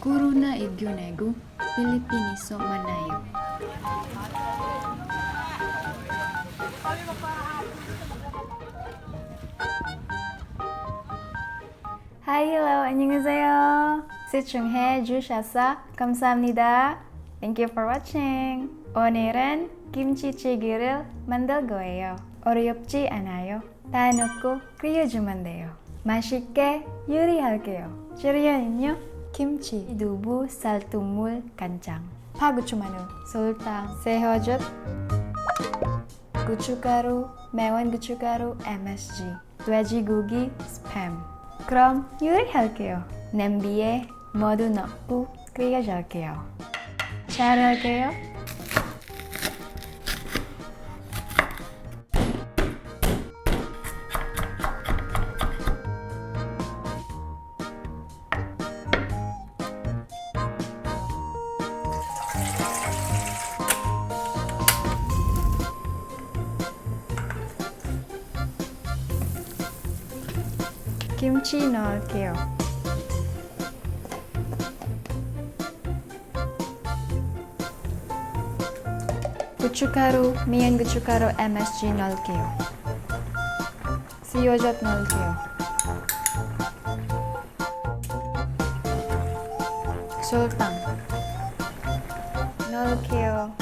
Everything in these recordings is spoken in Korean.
Corona igyonegu Pilipiniso manayo. Hi, hello, 안녕하세요. 시청해 주셔서 감사합니다. Thank you for watching. 오늘은 김치찌개를 만들 거예요. 어렵지 않아요. 다 넣고 끓여주면 돼요. 맛있게 요리할게요. 재료는요? 김치, 두부, 쌀뜨물, 간장, 파고추 마늘, 설탕, 새우젓, 고춧가루, 매운 고춧가루, MSG, 돼지고기, 스팸. 그럼 요리할게요. 냄비에 모두 넣고 끓여줄게요. 잘할게요. 김치 넣을게요. 고춧가루, 미연 고춧가루 MSG 넣을게요. 새우젓 넣을게요. 설탕 넣을게요.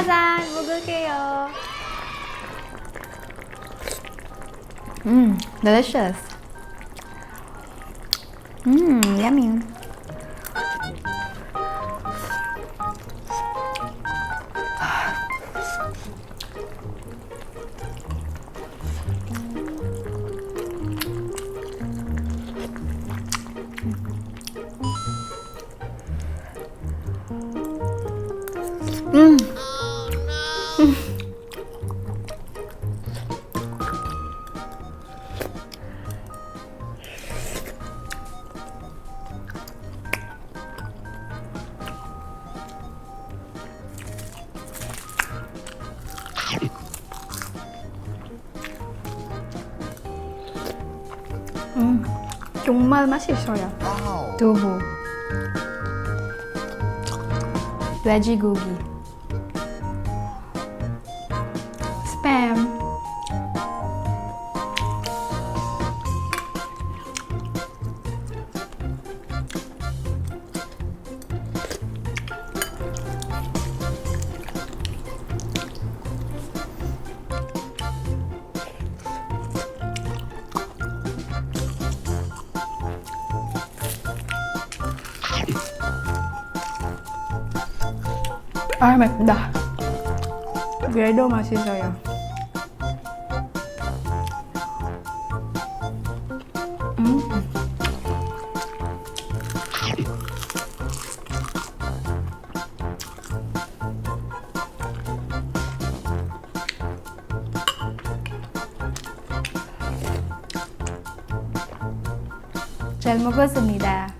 짜잔, 먹을게요. 음, delicious. 음, yummy. 음. 음, 정말 맛있어요. 두부, 돼지고기, 스팸, 아 맵다. 얘도 맛있어요. 잘 먹었습니다.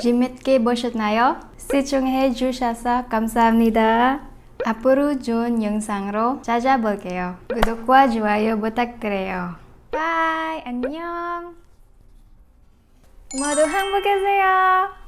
재밌게 보셨나요? 시청해 주셔서 감사합니다. 앞으로 좋은 영상으로 찾아볼게요. 구독과 좋아요 부탁드려요. 바이, 안녕. 모두 행복하세요.